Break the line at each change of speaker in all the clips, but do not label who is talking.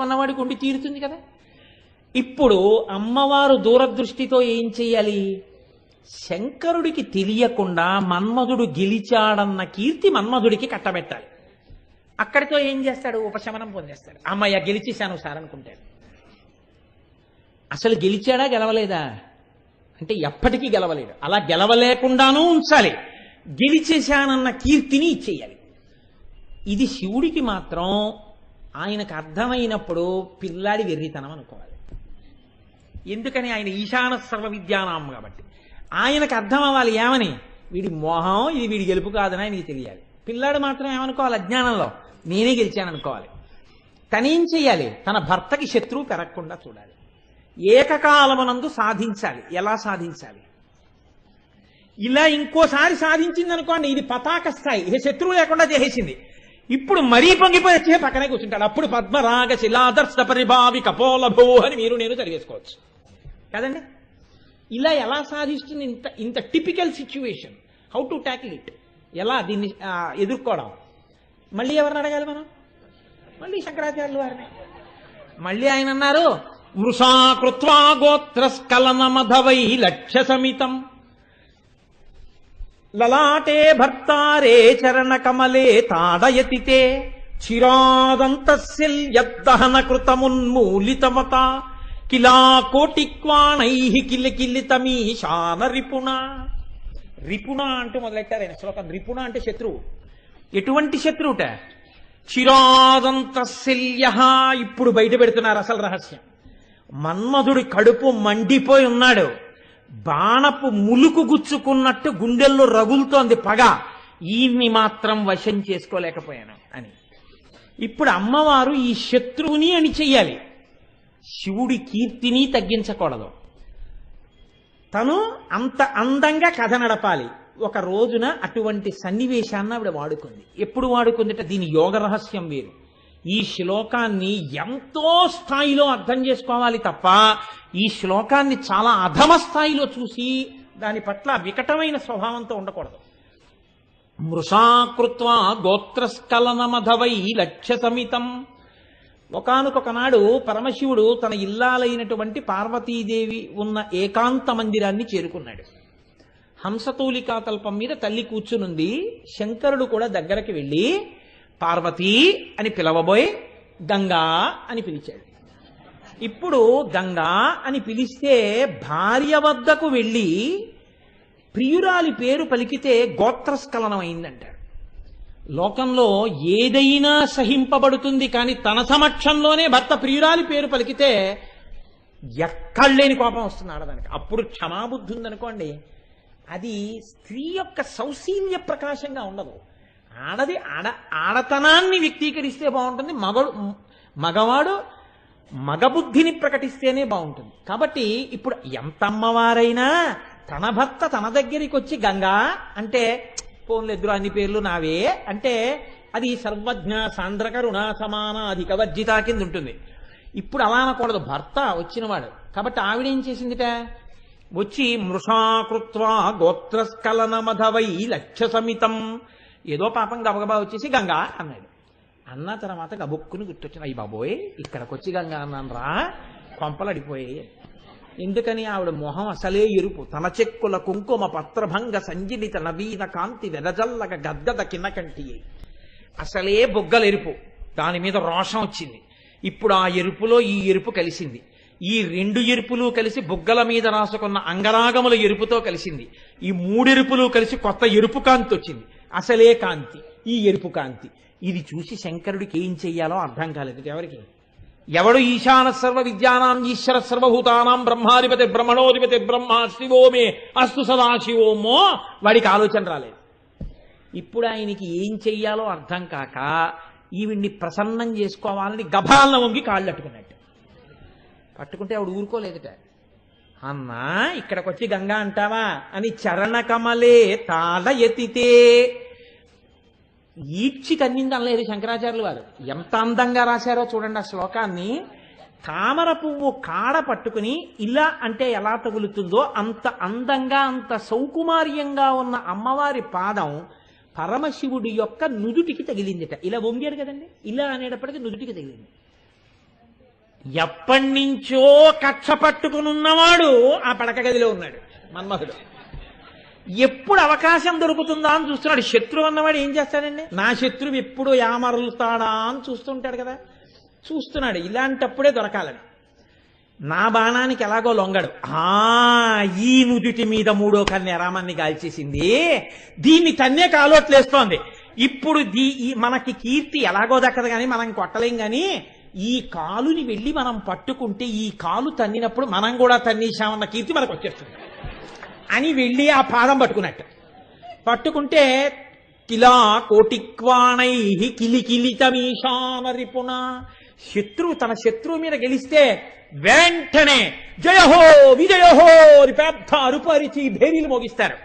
అన్నవాడికి ఉండి తీరుతుంది కదా. ఇప్పుడు అమ్మవారు దూరదృష్టితో ఏం చెయ్యాలి శంకరుడికి తెలియకుండా మన్మధుడు గెలిచాడన్న కీర్తి మన్మధుడికి కట్టబెట్టాలి. అక్కడితో ఏం చేస్తాడు? ఉపశమనం పొందేస్తాడు. అమ్మయ్య గెలిచేశాను సార్ అనుకుంటాడు. అసలు గెలిచాడా గెలవలేదా? అంటే ఎప్పటికీ గెలవలేడు. అలా గెలవలేకుండానూ ఉంచాలి. గెలిచేశానన్న కీర్తిని ఇచ్చేయాలి. ఇది శివుడికి మాత్రం ఆయనకు అర్థమైనప్పుడు పిల్లాడి వెర్రితనం అనుకోవాలి. ఎందుకని ఆయన ఈశాన సర్వ విద్యానామం కాబట్టి? ఆయనకు అర్థం అవ్వాలి ఏమని? వీడి మోహం ఇది వీడి గెలుపు కాదని ఆయనకి తెలియాలి. పిల్లాడు మాత్రం ఏమనుకోవాలి? అజ్ఞానంలో. నేనే గెలిచాను అనుకోవాలి. తనేం చేయాలి తన భర్తకి శత్రువు పెరగకుండా చూడాలి. ఏకకాలమునందు సాధించాలి. ఎలా సాధించాలి? ఇలా ఇంకోసారి సాధించింది అనుకోండి ఇది పతాక స్థాయి. శత్రువు లేకుండా చేసేసింది. ఇప్పుడు మరీ పొంగిపోయి వచ్చే పక్కనే కూర్చుంటాడు. అప్పుడు పద్మరాగ శిలాదర్శ పరిభావి కపోలభో అని మీరు నేను చదివేసుకోవచ్చు. కదండి? ఇలా ఎలా సాధిస్తుంది ఇంత ఇంత typical situation how to tackle it ఎలా దీన్ని ఎదుర్కోవడం? మళ్ళీ ఎవరిని అడగాలి మనం? మళ్ళీ శంకరాచార్యులు వారిని. మళ్ళీ ఆయన అన్నారు మృషా కృత్వా గోత్రస్కలన లక్ష్య సమితం. లలాటే భర్తారే చరణ కమలే తాడయతితే చిరాదంతశల్యద్దహన కృతమున్మూలితమత. కిలా కోటిక్వాణై కిలి కిలితమీశాన రిపుణ. రిపుణ అంటూ మొదలెట్టారు ఆయన శ్లోకం. రిపుణ అంటే శత్రువు. ఎటువంటి శత్రువుట? చిరాదంతశల్య ఇప్పుడు బయట పెడుతున్నారు అసలు రహస్యం. మన్మధుడి కడుపు మండిపోయి ఉన్నాడు. బాణపు ములుకు గుచ్చుకున్నట్టు గుండెల్లో రగులుతోంది పగ. ఈయన్ని మాత్రం వశం చేసుకోలేకపోయాను అని. ఇప్పుడు అమ్మవారు ఈ శత్రువుని అని చెయ్యాలి. శివుడి కీర్తిని తగ్గించకూడదు. తను అంత అందంగా కథ నడపాలి. ఒక రోజున అటువంటి సన్నివేశాన్ని ఆవిడ వాడుకుంది. ఎప్పుడు వాడుకుందిట? దీని యోగ రహస్యం వేరు. ఈ శ్లోకాన్ని ఎంతో స్థాయిలో అర్థం చేసుకోవాలి తప్ప ఈ శ్లోకాన్ని చాలా అధమ స్థాయిలో చూసి దాని పట్ల వికటమైన స్వభావంతో ఉండకూడదు. మృషాకృత్వా గోత్రస్కలనమధవై లక్ష్యసమితం. ఒకనొకనాడు పరమశివుడు తన ఇల్లాలైనటువంటి పార్వతీదేవి ఉన్న ఏకాంత మందిరాన్ని చేరుకున్నాడు. హంసతూలికా తల్పం మీద తల్లి కూర్చునుంది. శంకరుడు కూడా దగ్గరికి వెళ్ళి పార్వతీ అని పిలవబోయి గంగా అని పిలిచాడు. ఇప్పుడు గంగా అని పిలిస్తే భార్య వద్దకు వెళ్ళి ప్రియురాలి పేరు పలికితే గోత్రస్ఖలనం అయిందంటాడు లోకంలో ఏదైనా సహింపబడుతుంది కానీ తన సమక్షంలోనే భర్త ప్రియురాలి పేరు పలికితే ఎక్కడలేని కోపం వస్తుంది ఆడదానికి అప్పుడు క్షమాబుద్ధి ఉందనుకోండి అది స్త్రీ యొక్క సౌశీల్య ప్రకాశంగా ఉండదు. ఆడది ఆడ ఆడతనాన్ని వ్యక్తీకరిస్తే బాగుంటుంది మగడు మగవాడు మగబుద్ధిని ప్రకటిస్తేనే బాగుంటుంది. కాబట్టి ఇప్పుడు ఎంత అమ్మవారైనా తన భర్త తన దగ్గరికి వచ్చి గంగా అంటే ఫోన్లు ఎదురు అన్ని పేర్లు నావే? అంటే అది సర్వజ్ఞ సాంద్రకరుణ సమాన అధిక వర్జిత కింద ఉంటుంది. ఇప్పుడు అలా అనకూడదు. భర్త వచ్చినవాడు. కాబట్టి ఆవిడ ఏం చేసిందిట? వచ్చి మృషాకృత్వా గోత్రస్కలన మధవై లక్ష్య సమితం ఏదో పాపం గబగబా వచ్చేసి గంగా అన్నాడు. అన్న తర్వాత గబుక్కుని గుర్తొచ్చిన అయ్యి బాబోయ్ ఇక్కడికి వచ్చి గంగా అన్నాను రా కొంపలు అడిపోయాయి ఎందుకని ఆవిడ మొహం అసలే ఎరుపు. తన చెక్కుల కుంకుమ పత్రభంగ సంజినిత నవీన కాంతి వెదజల్లగ గద్దద కిన్నకంటి అసలే బొగ్గల ఎరుపు. దాని మీద రోషం వచ్చింది. ఇప్పుడు ఆ ఎరుపులో ఈ ఎరుపు కలిసింది. ఈ రెండు ఎరుపులు కలిసి బుగ్గల మీద రాసుకున్న అంగరాగముల ఎరుపుతో కలిసింది. ఈ మూడెరుపులు కలిసి కొత్త ఎరుపు కాంతి వచ్చింది. అసలే కాంతి ఈ ఎరుపు కాంతి. ఇది చూసి శంకరుడికి ఏం చెయ్యాలో అర్థం కాలేదు. ఎవరికి? ఎవడు ఈశాన సర్వ విద్యానాం ఈశ్వర సర్వభూతానాం బ్రహ్మాధిపతి బ్రహ్మణోధిపతి బ్రహ్మ శివోమే అస్తు సదాశివోమో వాడికి ఆలోచన రాలేదు. ఇప్పుడు ఆయనకి ఏం చెయ్యాలో అర్థం కాక ఈవిడ్ని ప్రసన్నం చేసుకోవాలని గభాలన వంగి కాళ్ళు అట్టుకున్నట్టు. పట్టుకుంటే ఆవిడ ఊరుకోలేదుట. అన్నా ఇక్కడికి వచ్చి గంగా అంటావా? అని చరణ ఎతితే. ఈడ్చి కన్నింది అనలేదు శంకరాచార్యులు వారు. ఎంత అందంగా రాశారో చూడండి ఆ శ్లోకాన్ని. తామర పువ్వు కాడ పట్టుకుని ఇలా అంటే ఎలా తగులుతుందో అంత అందంగా అంత సౌకుమార్యంగా ఉన్న అమ్మవారి పాదం పరమశివుడి యొక్క నుదుటికి తగిలిందిట. ఇలా వంగాడు కదండి. ఇలా అనేటప్పటికీ నుదుటికి తగిలింది. ఎప్పటి నుంచో కక్ష పట్టుకునున్నవాడు ఆ పడక గదిలో ఉన్నాడు. మన్మథుడు ఎప్పుడు అవకాశం దొరుకుతుందా అని చూస్తున్నాడు. శత్రువు అన్నవాడు ఏం చేస్తాడండి? నా శత్రువు ఎప్పుడు యామరులుతాడా అని చూస్తుంటాడు కదా. చూస్తున్నాడు. ఇలాంటప్పుడే దొరకాలని. నా బాణానికి ఎలాగో లొంగడు. ఆ ఈ నుదుటి మీద మూడో కన్య రామాన్ని కాల్చేసింది దీన్ని తన్నే కాలోట్లేస్తోంది ఇప్పుడు దీ ఈ మనకి కీర్తి ఎలాగో దక్కదు కానీ మనం కొట్టలేం కానీ ఈ కాలుని వెళ్ళి మనం పట్టుకుంటే ఈ కాలు తన్నినప్పుడు మనం కూడా తన్నేశామన్న కీర్తి మనకు వచ్చేస్తుంది. అని వెళ్ళి ఆ పాదం పట్టుకున్నట్టు. పట్టుకుంటే కిలా కోటిక్వాణై కిలికిలితమీశాన రిపుణ శత్రువు తన శత్రువు మీద గెలిస్తే వెంటనే జయహో విజయహో పెద్ద అరుపరిచి భేరీలు మోగిస్తారు.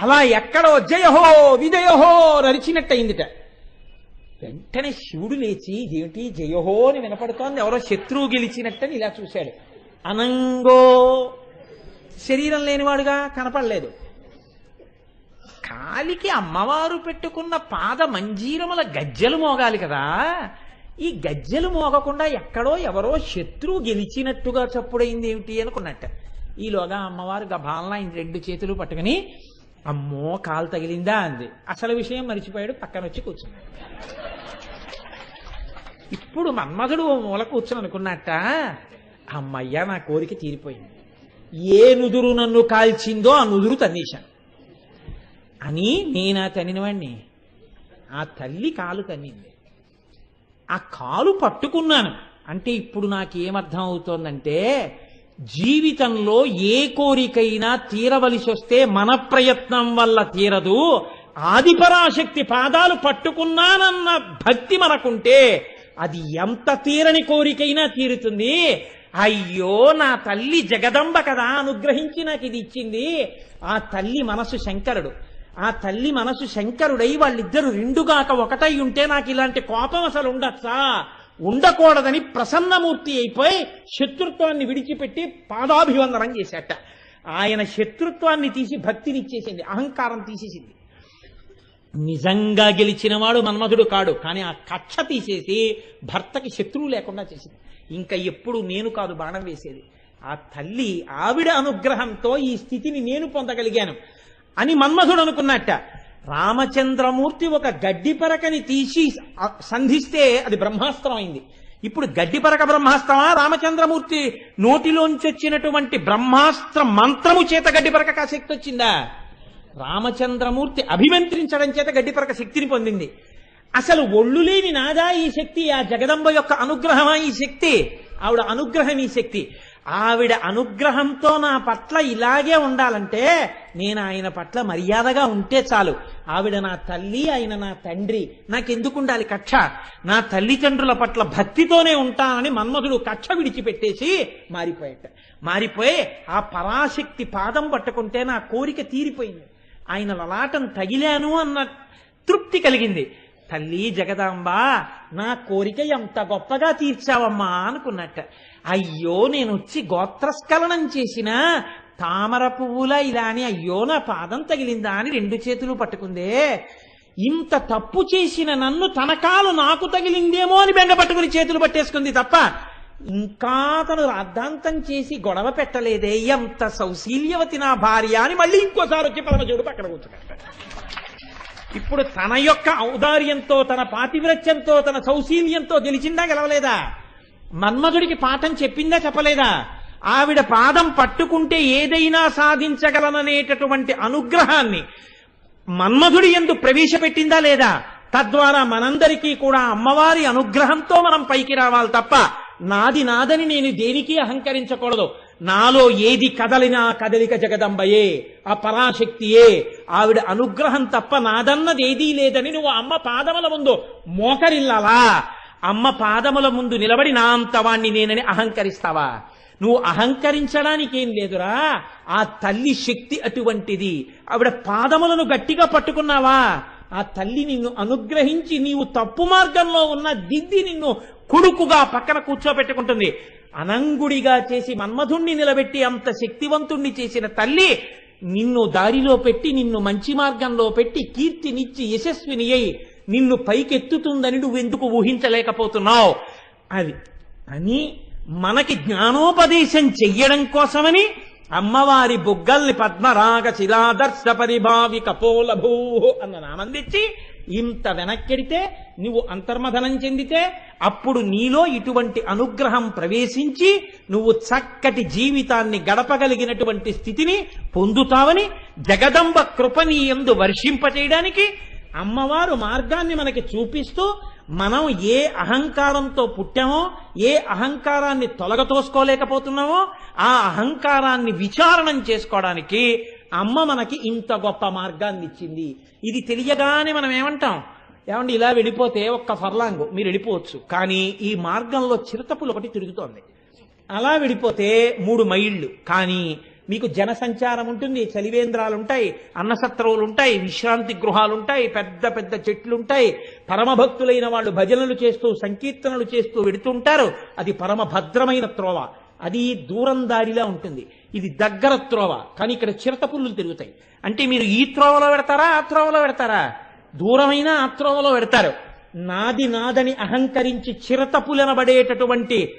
అలా ఎక్కడో జయహో విజయహో అరిచినట్టయిందిట. వెంటనే శివుడు లేచి ఏమిటి జయహో అని వినపడుతోంది. ఎవరో శత్రువు గెలిచినట్టని ఇలా చూశాడు. అనంగో శరీరం లేనివాడుగా కనపడలేదు. కాలికి అమ్మవారు పెట్టుకున్న పాద మంజీరముల గజ్జలు మోగాలి కదా. ఈ గజ్జెలు మోగకుండా ఎక్కడో ఎవరో శత్రువు గెలిచినట్టుగా చప్పుడైంది ఏమిటి అనుకున్నట్ట. ఈలోగా అమ్మవారు గభాలన ఆయన రెండు చేతులు పట్టుకుని అమ్మో కాలు తగిలిందా అంది. అసలు విషయం మరిచిపోయాడు పక్కన వచ్చి కూర్చున్నాడు. ఇప్పుడు మన్మధుడు ఓ మూల కూర్చొని అనుకున్నట్ట అమ్మయ్య నా కోరిక తీరిపోయింది. ఏ నుదురు నన్ను కాల్చిందో ఆ నుదురు తన్నేశాను. అని నేనా తన్నినవాణ్ణి. ఆ తల్లి కాలు తన్నింది. ఆ కాలు పట్టుకున్నాను. అంటే ఇప్పుడు నాకేమర్థం అవుతోందంటే జీవితంలో ఏ కోరికైనా తీరవలసి వస్తే మన ప్రయత్నం వల్ల తీరదు. ఆదిపరాశక్తి పాదాలు పట్టుకున్నానన్న భక్తి మనకుంటే అది ఎంత తీరని కోరికైనా తీరుతుంది. అయ్యో నా తల్లి జగదంబ కదా అనుగ్రహించి నాకు ఇది ఇచ్చింది. ఆ తల్లి మనసు శంకరుడు. ఆ తల్లి మనసు శంకరుడై వాళ్ళిద్దరు రెండుగాక ఒకటై ఉంటే నాకు ఇలాంటి కోపం అసలు ఉండొచ్చా? ఉండకూడదని ప్రసన్నమూర్తి అయిపోయి శత్రుత్వాన్ని విడిచిపెట్టి పాదాభివందనం చేశాట ఆయన శత్రుత్వాన్ని తీసి భక్తినిచ్చేసింది అహంకారం తీసేసింది. నిజంగా గెలిచినవాడు మన్మధుడు కాడు. కానీ ఆ కక్ష తీసేసి భర్తకి శత్రువు లేకుండా చేసింది. ఇంకా ఎప్పుడు నేను కాదు బాణం వేసేది. ఆ తల్లి ఆవిడ అనుగ్రహంతో ఈ స్థితిని నేను పొందగలిగాను అని మన్మధుడు అనుకున్నట్ట. రామచంద్రమూర్తి ఒక గడ్డి పరకని తీసి సంధిస్తే అది బ్రహ్మాస్త్రం అయింది. ఇప్పుడు గడ్డిపరక బ్రహ్మాస్త్రమా? రామచంద్రమూర్తి నోటిలోంచి వచ్చినటువంటి బ్రహ్మాస్త్ర మంత్రము చేత గడ్డిపరక కాశక్తి శక్తి వచ్చిందా రామచంద్రమూర్తి అభిమంత్రించడం చేత గడ్డిపరక శక్తిని పొందింది. అసలు ఒళ్ళు లేని నాదా ఈ శక్తి ఆ జగదంబ యొక్క అనుగ్రహమా ఈ శక్తి? ఆవిడ అనుగ్రహం ఈ శక్తి. ఆవిడ అనుగ్రహంతో నా పట్ల ఇలాగే ఉండాలంటే నేను ఆయన పట్ల మర్యాదగా ఉంటే చాలు. ఆవిడ నా తల్లి ఆయన నా తండ్రి. నాకెందుకు ఉండాలి కక్ష? నా తల్లిదండ్రుల పట్ల భక్తితోనే ఉంటానని మన్మధుడు కక్ష విడిచిపెట్టేసి మారిపోయాట మారిపోయి ఆ పరాశక్తి పాదం పట్టుకుంటే నా కోరిక తీరిపోయింది. ఆయన లలాటం తగిలాను అన్న తృప్తి కలిగింది. తల్లి జగదాంబ నా కోరిక ఎంత గొప్పగా తీర్చావమ్మా అనుకున్నట్ట. అయ్యో నేను వచ్చి గోత్రస్ఖలనం చేసిన తామర పువ్వులా ఇలా అని అయ్యో నా పాదం తగిలిందా అని రెండు చేతులు పట్టుకుందే. ఇంత తప్పు చేసిన నన్ను తన కాలు నాకు తగిలిందేమో అని బెంగ పట్టుకుని చేతులు పట్టేసుకుంది తప్ప ఇంకా తను రాద్ధాంతం చేసి గొడవ పెట్టలేదే ఎంత సౌశీల్యవతి నా భార్య అని మళ్ళీ ఇంకోసారి వచ్చి పరమశివుడు పక్కన కూర్చున్నాడు. ఇప్పుడు తన యొక్క ఔదార్యంతో తన పాతివ్రత్యంతో తన సౌశీల్యంతో గెలిచిందా గెలవలేదా? మన్మధుడికి పాఠం చెప్పిందా చెప్పలేదా? ఆవిడ పాదం పట్టుకుంటే ఏదైనా సాధించగలననేటటువంటి అనుగ్రహాన్ని మన్మధుడి ఎందు ప్రవేశపెట్టిందా లేదా? తద్వారా మనందరికీ కూడా అమ్మవారి అనుగ్రహంతో మనం పైకి రావాలి తప్ప నాది నాదని నేను దేనికి అహంకరించకూడదు. నాలో ఏది కదలినా కదలిక జగదంబయే ఆ పరాశక్తియే. ఆవిడ అనుగ్రహం తప్ప నాదన్నది ఏదీ లేదని నువ్వు అమ్మ పాదముల ముందు మోకరిల్లాలా. అమ్మ పాదముల ముందు నిలబడి నా అంతవాణ్ణి నేనని అహంకరిస్తావా? నువ్వు అహంకరించడానికి ఏం లేదురా. ఆ తల్లి శక్తి అటువంటిది. ఆవిడ పాదములను గట్టిగా పట్టుకున్నావా? ఆ తల్లి నిన్ను అనుగ్రహించి నీవు తప్పు మార్గంలో ఉన్న దిద్ది నిన్ను కొడుకుగా పక్కన కూర్చోబెట్టుకుంటుంది. అనంగుడిగా చేసి మన్మధుణ్ణి నిలబెట్టి అంత శక్తివంతుణ్ణి చేసిన తల్లి నిన్ను దారిలో పెట్టి నిన్ను మంచి మార్గంలో పెట్టి కీర్తినిచ్చి యశస్విని అయి నిన్ను పైకెత్తుతుందని నువ్వెందుకు ఊహించలేకపోతున్నావు? అది అని మనకి జ్ఞానోపదేశం చెయ్యడం కోసమని అమ్మవారి బుగ్గల్ని పద్మరాగ శిలాదర్శ పరిభావి కపోలభూ అన్న నామందిచ్చి ఇంత వెనక్కెడితే నువ్వు అంతర్మథనం చెందితే అప్పుడు నీలో ఇటువంటి అనుగ్రహం ప్రవేశించి నువ్వు చక్కటి జీవితాన్ని గడపగలిగినటువంటి స్థితిని పొందుతావని జగదంబ కృపని ఎందు వర్షింపచేయడానికి అమ్మవారు మార్గాన్ని మనకి చూపిస్తూ మనం ఏ అహంకారంతో పుట్టామో ఏ అహంకారాన్ని తొలగతోసుకోలేకపోతున్నామో ఆ అహంకారాన్ని విచారణం చేసుకోవడానికి అమ్మ మనకి ఇంత గొప్ప మార్గాన్ని ఇచ్చింది. ఇది తెలియగానే మనం ఏమంటాం? ఏమండి ఇలా వెళ్ళిపోతే ఒక్క ఫర్లాంగు మీరు వెళ్ళిపోవచ్చు. కానీ ఈ మార్గంలో చిరుతపులు ఒకటి తిరుగుతోంది. అలా వెళ్ళిపోతే మూడు మైళ్ళు కానీ మీకు జనసంచారం ఉంటుంది చలివేంద్రాలు ఉంటాయి అన్నసత్రవులు ఉంటాయి విశ్రాంతి గృహాలు ఉంటాయి పెద్ద పెద్ద చెట్లుంటాయి. పరమభక్తులైన వాళ్ళు భజనలు చేస్తూ సంకీర్తనలు చేస్తూ వెడుతుంటారు. అది పరమ భద్రమైన త్రోవ. అది దూరం దారిలా ఉంటుంది. ఇది దగ్గర త్రోవ. కానీ ఇక్కడ చిరత పుల్లులు తిరుగుతాయి. అంటే మీరు ఈ త్రోవలో పెడతారా ఆ త్రోవలో పెడతారా? దూరమైన ఆ త్రోవలో పెడతారు. నాది నాదని అహంకరించి చిరతపులనబడేటటువంటి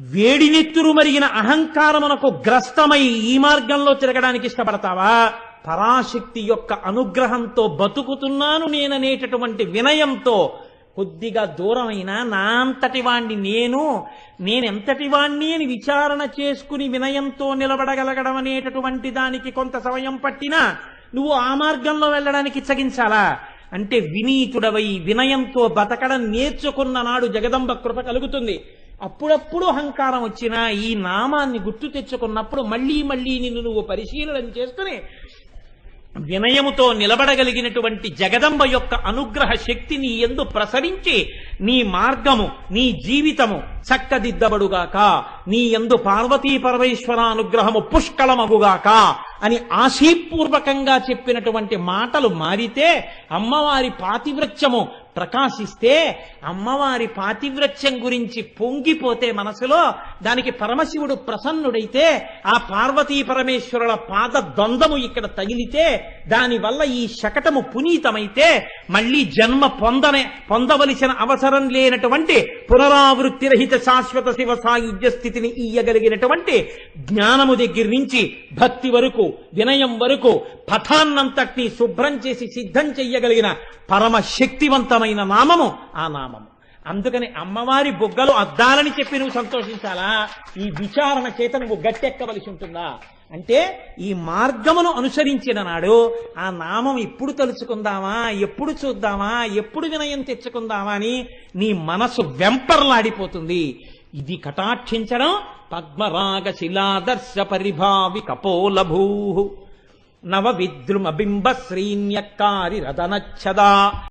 వేడినెత్తురు మరిగిన అహంకారమునకు గ్రస్తమై ఈ మార్గంలో తిరగడానికి ఇష్టపడతావా? పరాశక్తి యొక్క అనుగ్రహంతో బతుకుతున్నాను నేననేటటువంటి వినయంతో కొద్దిగా దూరమైన నా అంతటి వాణ్ణి నేను నేనెంతటి వాణ్ణి అని విచారణ చేసుకుని వినయంతో నిలబడగలగడం అనేటటువంటి దానికి కొంత సమయం పట్టినా నువ్వు ఆ మార్గంలో వెళ్ళడానికి ఇచ్చగించాలా? అంటే వినీతుడవై వినయంతో బతకడం నేర్చుకున్న నాడు జగదంబ కృప కలుగుతుంది. అప్పుడప్పుడు అహంకారం వచ్చినా ఈ నామాన్ని గుర్తు తెచ్చుకున్నప్పుడు మళ్ళీ మళ్ళీ నిన్ను నువ్వు పరిశీలన చేసుకుని వినయముతో నిలబడగలిగినటువంటి జగదంబ యొక్క అనుగ్రహ శక్తి నీ ఎందు ప్రసరించి నీ మార్గము నీ జీవితము చక్కదిద్దబడుగాక. నీ ఎందు పార్వతీ పరమేశ్వర అనుగ్రహము పుష్కలమగుగాక అని ఆశీపూర్వకంగా చెప్పినటువంటి మాటలు మారితే అమ్మవారి పాతివృత్యము ప్రకాశిస్తే అమ్మవారి పాతివ్రత్యం గురించి పొంగిపోతే మనసులో దానికి పరమశివుడు ప్రసన్నుడైతే ఆ పార్వతీ పరమేశ్వరుల పాద ద్వందము ఇక్కడ తగిలితే దానివల్ల ఈ శకటము పునీతమైతే మళ్ళీ జన్మ పొందనే పొందవలసిన అవసరం లేనటువంటి పునరావృత్తి రహిత శాశ్వత శివ సాయుధ్య స్థితిని ఇయ్యగలిగినటువంటి జ్ఞానము దగ్గర నుంచి భక్తి వరకు వినయం వరకు పథాన్నంతటినీ శుభ్రం చేసి సిద్ధం చెయ్యగలిగిన పరమ శక్తివంతమైన నామము ఆ నామము. అందుకని అమ్మవారి బుగ్గలు అద్దాలని చెప్పి నువ్వు సంతోషించాలా? ఈ విచారణ చేత నువ్వు గట్టెక్కవలసి ఉంటుందా? అంటే ఈ మార్గమును అనుసరించిన నాడు ఆ నామం ఎప్పుడు తలుచుకుందామా ఎప్పుడు చూద్దామా ఎప్పుడు వినయం తెచ్చుకుందామా అని నీ మనసు వెంపర్లాడిపోతుంది. ఇది కటాక్షించడం పద్మరాగ శిలాదర్శ పరిభావి కపోలభూ నవ విద్రుమ బింబ శ్రీన్యక్కారి రదనచ్చదా